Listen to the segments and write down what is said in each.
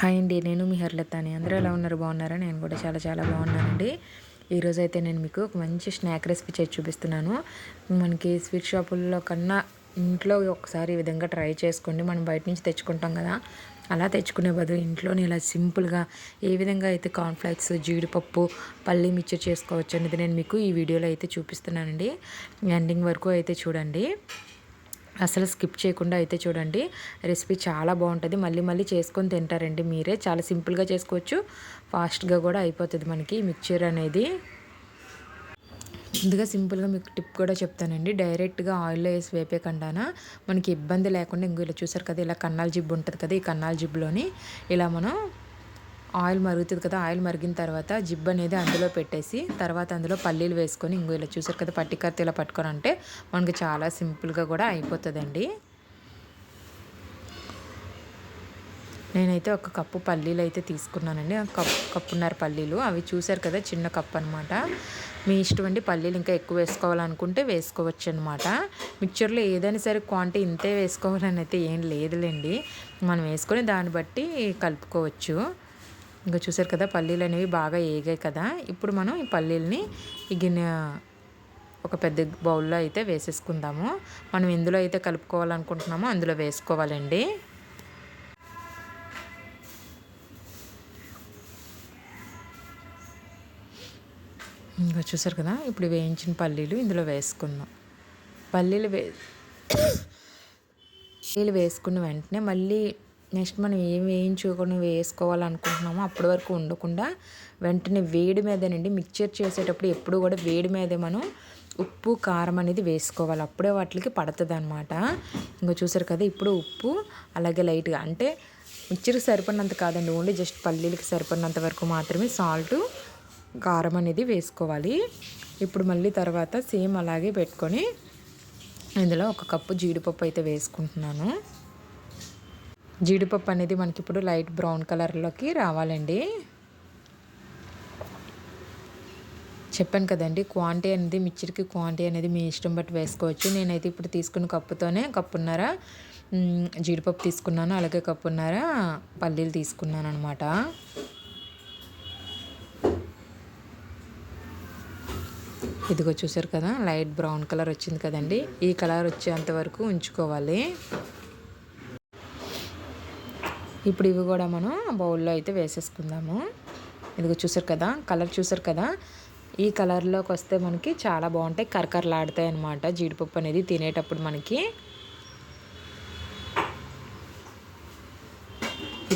Hi అండి నేను మీ హర్లతాని. అందరూ ఎలా ఉన్నారు? బాగున్నారా? నేను కూడా చాలా చాలా బాగున్నానండి. ఈరోజు అయితే నేను మీకు ఒక మంచి స్నాక్ రెసిపీ చేసి చూపిస్తున్నాను. మనకి స్వీట్ షాపుల్లో కన్నా ఇంట్లో ఒకసారి ఈ విధంగా ట్రై చేసుకోండి. మనం బయట నుంచి తెచ్చుకుంటాం కదా అలా తెచ్చుకునే బదులు ఇంట్లోనే ఇలా సింపుల్గా ఏ విధంగా అయితే కార్న్ఫ్లెక్స్ జీడిపప్పు పల్లి మిక్చర్ చేసుకోవచ్చు అనేది నేను మీకు ఈ వీడియోలో అయితే చూపిస్తున్నానండి. ఎండింగ్ వరకు అయితే చూడండి. అసలు స్కిప్ చేయకుండా అయితే చూడండి. రెసిపీ చాలా బాగుంటుంది. మళ్ళీ మళ్ళీ చేసుకొని తింటారండి మీరే. చాలా సింపుల్గా చేసుకోవచ్చు. ఫాస్ట్గా కూడా అయిపోతుంది మనకి మిక్చర్ అనేది. ముందుగా సింపుల్గా మీకు టిప్ కూడా చెప్తానండి. డైరెక్ట్గా ఆయిల్లో వేసి వేపే కండాన మనకి ఇబ్బంది లేకుండా ఇంకో ఇలా చూసారు కదా ఇలా కన్నాల జిబ్బు ఉంటుంది కదా ఈ కన్నాల జిబ్బులోని ఇలా మనం ఆయిల్ మరుగుతుంది కదా ఆయిల్ మరిగిన తర్వాత జిబ్ అనేది అందులో పెట్టేసి తర్వాత అందులో పల్లీలు వేసుకొని ఇంకో ఇలా చూసారు కదా పట్టికత్తి ఇలా పట్టుకొని అంటే మనకి చాలా సింపుల్గా కూడా అయిపోతుందండి. నేనైతే ఒక కప్పు పల్లీలు అయితే తీసుకున్నానండి. కప్పు కప్పున్నర పల్లీలు. అవి చూసారు కదా చిన్న కప్పు అనమాట మీ ఇష్టం అండి పల్లీలు ఇంకా ఎక్కువ వేసుకోవాలనుకుంటే వేసుకోవచ్చు అనమాట మిక్చర్లో ఏదైనా సరే క్వాంటిటీ ఇంతే వేసుకోవాలని అయితే ఏం లేదులేండి. మనం వేసుకొని దాన్ని బట్టి కలుపుకోవచ్చు. ఇంకా చూసారు కదా పల్లీలు అనేవి బాగా ఏగాయి కదా. ఇప్పుడు మనం ఈ పల్లీలని ఈ గిన్నె ఒక పెద్ద బౌల్లో అయితే వేసేసుకుందాము. మనం ఎందులో అయితే కలుపుకోవాలనుకుంటున్నామో అందులో వేసుకోవాలండి. ఇంకా చూసారు కదా ఇప్పుడు వేయించిన పల్లీలు ఇందులో వేసుకుందాం. పల్లీలు వే పల్లీలు వేసుకున్న వెంటనే మళ్ళీ నెక్స్ట్ మనం ఏం వేయించుకొని వేసుకోవాలనుకుంటున్నామో అప్పటి వరకు ఉండకుండా వెంటనే వేడి మీదనండి మిక్చర్ చేసేటప్పుడు ఎప్పుడు కూడా వేడి మీదే మనం ఉప్పు కారం అనేది వేసుకోవాలి. అప్పుడే వాటికి పడుతుంది అనమాట ఇంకా చూసారు కదా ఇప్పుడు ఉప్పు అలాగే లైట్గా అంటే మిక్చర్కి సరిపడినంత కాదండి ఓన్లీ జస్ట్ పల్లీలకి సరిపడినంత వరకు మాత్రమే సాల్ట్ కారం అనేది వేసుకోవాలి. ఇప్పుడు మళ్ళీ తర్వాత సేమ్ అలాగే పెట్టుకొని ఇందులో ఒక కప్పు జీడిపప్పు అయితే వేసుకుంటున్నాను. జీడిపప్పు అనేది మనకి ఇప్పుడు లైట్ బ్రౌన్ కలర్లోకి రావాలండి. చెప్పాను కదండి క్వాంటిటీ అనేది మిక్చర్కి క్వాంటిటీ అనేది మీ ఇష్టం బట్టి వేసుకోవచ్చు. నేనైతే ఇప్పుడు తీసుకున్న కప్పుతోనే కప్పున్నర జీడిపప్పు తీసుకున్నాను అలాగే కప్పున్నర పల్లీలు తీసుకున్నాను అనమాట ఇదిగో చూసారు కదా లైట్ బ్రౌన్ కలర్ వచ్చింది కదండి. ఈ కలర్ వచ్చేంత వరకు ఉంచుకోవాలి. ఇప్పుడు ఇవి కూడా మనం బౌల్లో అయితే వేసేసుకుందాము. ఇదిగో చూసారు కదా కలర్ చూసారు కదా? ఈ కలర్లోకి వస్తే మనకి చాలా బాగుంటాయి. కరకరలాడతాయి అనమాట జీడిపప్పు అనేది తినేటప్పుడు మనకి.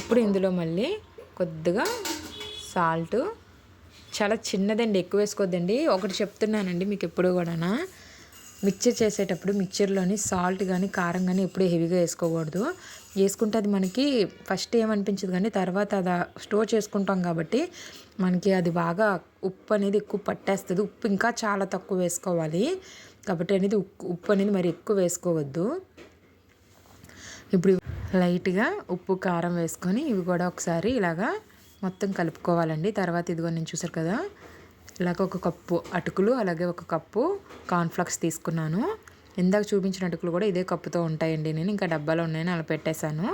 ఇప్పుడు ఇందులో మళ్ళీ కొద్దిగా సాల్ట్. చాలా చిన్నదండి ఎక్కువ వేసుకోవద్దండి ఒకటి చెప్తున్నానండి మీకు ఎప్పుడు కూడా మిక్చర్ చేసేటప్పుడు మిక్చర్లోని సాల్ట్ కానీ కారం కానీ ఎప్పుడు హెవీగా వేసుకోకూడదు. వేసుకుంటే అది మనకి ఫస్ట్ ఏమనిపించదు కానీ తర్వాత అది స్టోర్ చేసుకుంటాం కాబట్టి మనకి అది బాగా ఉప్పు అనేది ఎక్కువ పట్టేస్తుంది. ఉప్పు ఇంకా చాలా తక్కువ వేసుకోవాలి. కాబట్టి అనేది ఉప్పు అనేది మరి ఎక్కువ వేసుకోవద్దు. ఇప్పుడు లైట్గా ఉప్పు కారం వేసుకొని ఇవి కూడా ఒకసారి ఇలాగా మొత్తం కలుపుకోవాలండి. తర్వాత ఇదిగో నేను చూసారు కదా ఇలాగ ఒక కప్పు అటుకులు అలాగే ఒక కప్పు కార్న్ఫ్లక్స్ తీసుకున్నాను. ఇందాక చూపించిన అటుకులు కూడా ఇదే కప్పుతో ఉంటాయండి. నేను ఇంకా డబ్బాలో ఉన్నాయని అలా పెట్టేశాను.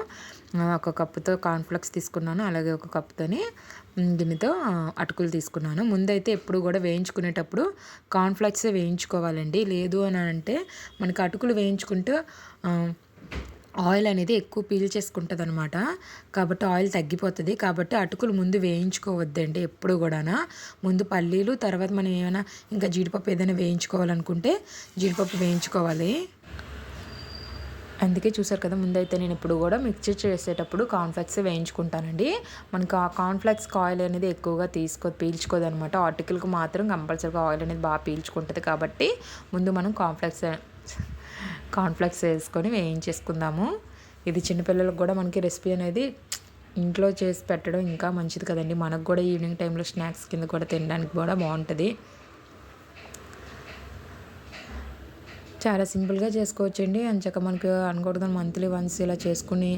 ఒక కప్పుతో కాన్ఫ్లెక్స్ తీసుకున్నాను అలాగే ఒక కప్పుతోని గిన్నెతో అటుకులు తీసుకున్నాను. ముందైతే ఎప్పుడు కూడా వేయించుకునేటప్పుడు కాన్ఫ్లెక్సే వేయించుకోవాలండి. లేదు అని అంటే మనకి అటుకులు వేయించుకుంటూ ఆయిల్ అనేది ఎక్కువ పీల్ చేసుకుంటుంది అనమాట కాబట్టి ఆయిల్ తగ్గిపోతుంది. కాబట్టి అటుకులు ముందు వేయించుకోవద్దండి ఎప్పుడు కూడా ముందు పల్లీలు తర్వాత మనం ఏమైనా ఇంకా జీడిపప్పు ఏదైనా వేయించుకోవాలనుకుంటే జీడిపప్పు వేయించుకోవాలి. అందుకే చూసారు కదా ముందైతే నేను ఇప్పుడు కూడా మిక్చర్ చేసేటప్పుడు కాన్ఫ్లెక్స్ వేయించుకుంటానండి. మనకు ఆ కాన్ఫ్లెక్స్ ఆయిల్ అనేది ఎక్కువగా తీసుకో పీల్చుకోదు అనమాట ఆర్టికల్కి మాత్రం కంపల్సరీగా ఆయిల్ అనేది బాగా పీల్చుకుంటుంది కాబట్టి ముందు మనం కాన్ఫ్లెక్స్ కార్న్ఫ్లెక్స్ వేసుకొని వేయించేసుకుందాము. ఇది చిన్నపిల్లలకు కూడా మనకి రెసిపీ అనేది ఇంట్లో చేసి పెట్టడం ఇంకా మంచిది కదండి. మనకు కూడా ఈవినింగ్ టైంలో స్నాక్స్ కింద కూడా తినడానికి కూడా బాగుంటుంది. చాలా సింపుల్గా చేసుకోవచ్చండి. అంచాక మనకు అనుకూడదు మంత్లీ వన్స్ ఇలా చేసుకుని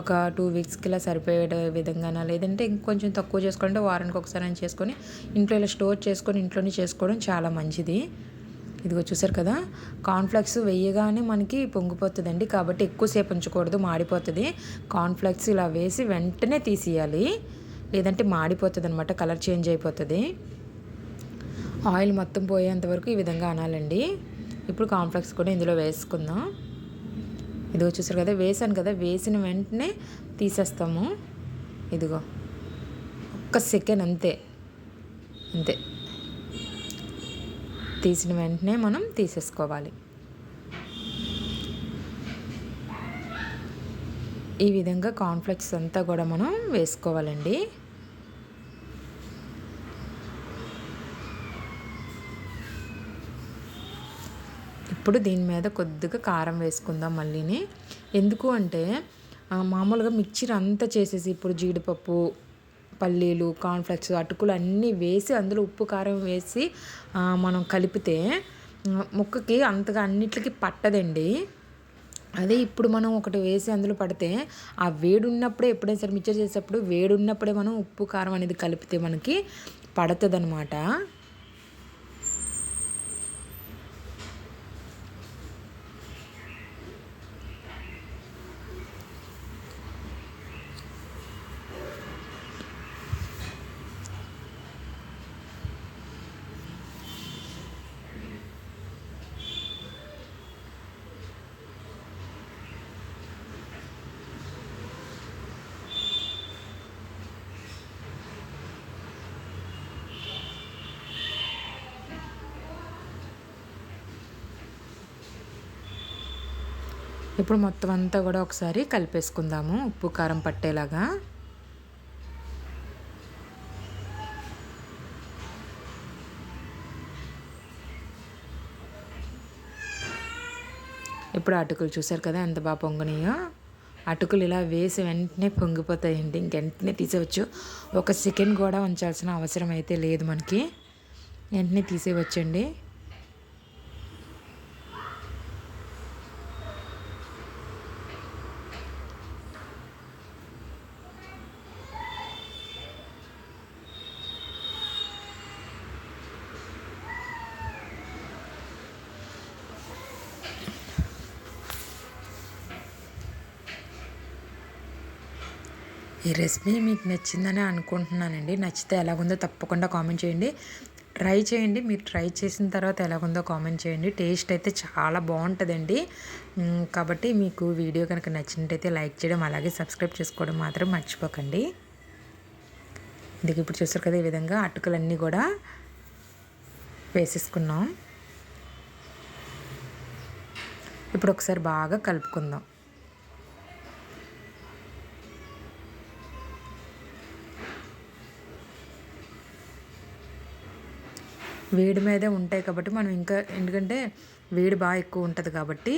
ఒక టూ వీక్స్కి ఇలా సరిపోయే విధంగా లేదంటే ఇంకొంచెం తక్కువ చేసుకుంటే వారానికి ఒకసారి అని చేసుకొని ఇంట్లో ఇలా స్టోర్ చేసుకొని ఇంట్లోనే చేసుకోవడం చాలా మంచిది. ఇదిగో చూసారు కదా కార్న్ఫ్లెక్స్ వేయగానే మనకి పొంగిపోతుందండి. కాబట్టి ఎక్కువసేపు ఉంచకూడదు మాడిపోతుంది. కార్న్ఫ్లెక్స్ ఇలా వేసి వెంటనే తీసేయాలి. లేదంటే మాడిపోతుంది అనమాట కలర్ చేంజ్ అయిపోతుంది. ఆయిల్ మొత్తం పోయేంత వరకు ఈ విధంగా అనాలండి. ఇప్పుడు కాన్ఫ్లెక్స్ కూడా ఇందులో వేసుకుందాం. ఇదిగో చూసారు కదా వేసాను కదా వేసిన వెంటనే తీసేస్తాము. ఇదిగో ఒక్క సెకండ్ అంతే. అంతే. తీసిన వెంటనే మనం తీసేసుకోవాలి. ఈ విధంగా కాన్ఫ్లెక్స్ అంతా కూడా మనం వేసుకోవాలండి. ఇప్పుడు దీని మీద కొద్దిగా కారం వేసుకుందాం మళ్ళీని. ఎందుకు అంటే మామూలుగా మిక్చర్ అంతా చేసేసి ఇప్పుడు జీడిపప్పు పల్లీలు కార్న్ఫ్లెక్స్ అటుకులు అన్నీ వేసి అందులో ఉప్పు కారం వేసి మనం కలిపితే ముక్కకి అంతగా అన్నిటికి పట్టదండి. అదే ఇప్పుడు మనం ఒకటి వేసి అందులో పడితే ఆ వేడి ఉన్నప్పుడే ఎప్పుడైనా సరే మిక్చర్ చేసేటప్పుడు వేడి ఉన్నప్పుడే మనం ఉప్పు కారం అనేది కలిపితే మనకి పడుతుంది అనమాట ఇప్పుడు మొత్తం అంతా కూడా ఒకసారి కలిపేసుకుందాము. ఉప్పు కారం పట్టేలాగా. ఇప్పుడు అటుకులు చూసారు కదా ఎంత బాగా పొంగనియో. అటుకులు ఇలా వేసి వెంటనే పొంగిపోతాయండి. ఇంకెంటనే తీసేవచ్చు ఒక సెకండ్ కూడా ఉంచాల్సిన అవసరం అయితే లేదు మనకి. వెంటనే తీసేయవచ్చండి. ఈ రెసిపీ మీకు నచ్చిందని అనుకుంటున్నానండి. నచ్చితే ఎలాగుందో తప్పకుండా కామెంట్ చేయండి. ట్రై చేయండి. మీరు ట్రై చేసిన తర్వాత ఎలాగుందో కామెంట్ చేయండి. టేస్ట్ అయితే చాలా బాగుంటుందండి. కాబట్టి మీకు వీడియో కనుక నచ్చినట్టయితే లైక్ చేయడం అలాగే సబ్స్క్రైబ్ చేసుకోవడం మాత్రం మర్చిపోకండి. ఇందుకు ఇప్పుడు చూస్తారు కదా ఈ విధంగా అటుకులన్నీ కూడా వేసేసుకున్నాం. ఇప్పుడు ఒకసారి బాగా కలుపుకుందాం. వేడి మీదే ఉంటాయి కాబట్టి మనం ఇంకా ఎందుకంటే వేడి బాగా ఎక్కువ ఉంటుంది కాబట్టి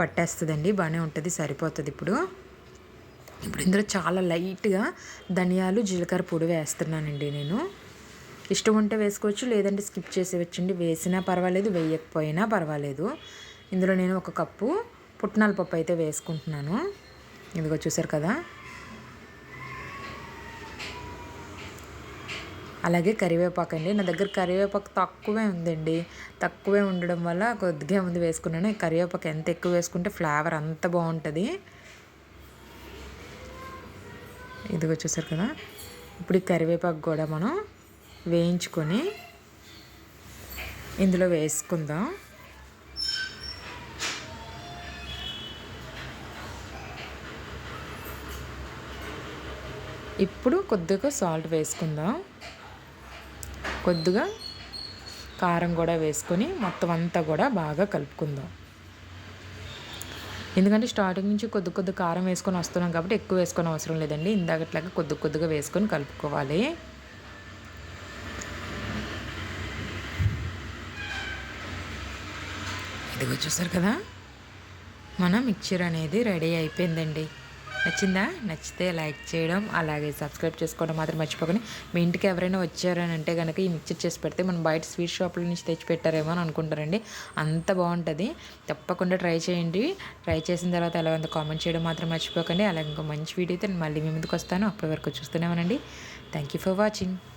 పట్టేస్తుందండి బాగానే ఉంటుంది సరిపోతుంది ఇప్పుడు. ఇప్పుడు ఇందులో చాలా లైట్గా ధనియాలు జీలకర్ర పొడి వేస్తున్నానండి నేను. ఇష్టం ఉంటే వేసుకోవచ్చు లేదంటే స్కిప్ చేసేవచ్చండి వేసినా పర్వాలేదు వేయకపోయినా పర్వాలేదు. ఇందులో నేను ఒక కప్పు పుట్నాల పప్పు అయితే వేసుకుంటున్నాను. ఇదిగో చూసారు కదా. అలాగే కరివేపాకు అండి. నా దగ్గర కరివేపాకు తక్కువే ఉందండి. తక్కువే ఉండడం వల్ల కొద్దిగా ముందు వేసుకున్నాను. ఈ కరివేపాకు ఎంత ఎక్కువ వేసుకుంటే ఫ్లేవర్ అంత బాగుంటుంది. ఇదిగో చూసారు కదా. ఇప్పుడు ఈ కరివేపాకు కూడా మనం వేయించుకొని ఇందులో వేసుకుందాం. ఇప్పుడు కొద్దిగా సాల్ట్ వేసుకుందాం. కొద్దిగా కారం కూడా వేసుకొని మొత్తం అంతా కూడా బాగా కలుపుకుందాం. ఎందుకంటే స్టార్టింగ్ నుంచి కొద్ది కొద్ది కారం వేసుకొని వస్తున్నాం కాబట్టి ఎక్కువ వేసుకొని అవసరం లేదండి. ఇందాకట్లాగా కొద్ది కొద్దిగా వేసుకొని కలుపుకోవాలి. ఇదిగో చూసారు కదా? మన మిక్చర్ అనేది రెడీ అయిపోయిందండి. నచ్చిందా? నచ్చితే లైక్ చేయడం అలాగే సబ్స్క్రైబ్ చేసుకోవడం మాత్రం మర్చిపోకండి. మీ ఇంటికి ఎవరైనా వచ్చారని అంటే కనుక ఈ మిక్చర్ చేసి పెడితే మనం బయట స్వీట్ షాప్ల నుంచి తెచ్చి పెట్టారేమో అని అనుకుంటారండి. అంత బాగుంటుంది. తప్పకుండా ట్రై చేయండి. ట్రై చేసిన తర్వాత ఎలా ఉందో కామెంట్ చేయడం మాత్రం మర్చిపోకండి. అలాగే ఇంకో మంచి వీడియో అయితే నేను మళ్ళీ మీ ముందుకు వస్తాను. అప్పటి వరకు చూస్తూనే థ్యాంక్ యూ ఫర్ వాచింగ్